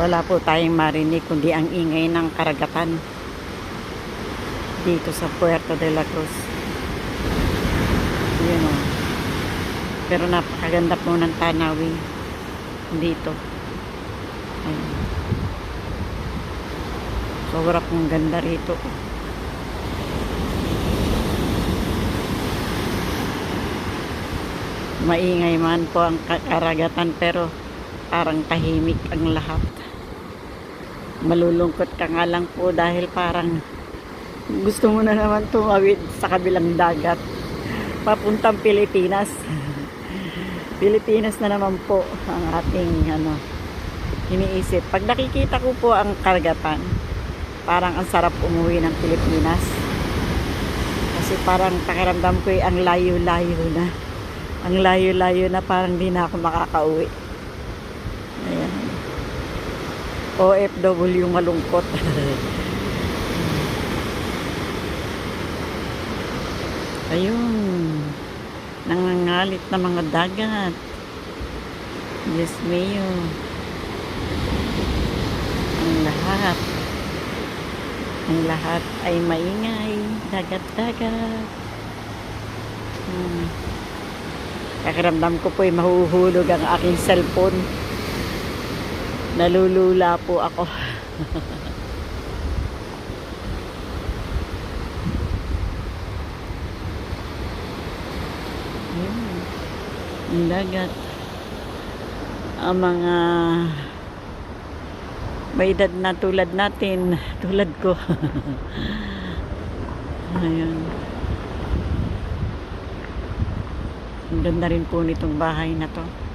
Wala po tayong marinig kundi ang ingay ng karagatan dito sa Puerto de la Cruz. Yun o. Pero napakaganda po ng tanawin dito. Ayun. Sobra pong ganda rito. Maingay man po ang ka- karagatan pero parang tahimik ang lahat. Malulungkot ka nga lang po dahil parang gusto mo na naman tumawid sa kabilang dagat papuntang Pilipinas. Pilipinas na naman po ang ating ano iniisip. Pag nakikita ko po ang karagatan, parang ang sarap umuwi ng Pilipinas. Kasi parang pakiramdam ko eh, ang layo-layo na. Ang layo-layo na parang di na ako makakauwi. OFW malungkot. Ayun. Nangangalit na mga dagat. Diyos mio. Ang lahat. Ang lahat ay maingay. Dagat-dagat. Hmm. Pakiramdam ko po ay mahuhulog ang aking cellphone. Nalulula po ako. Ang dagat. Ang mga may edad na tulad natin, tulad ko. Ayun. Ang ganda rin po nitong bahay na to.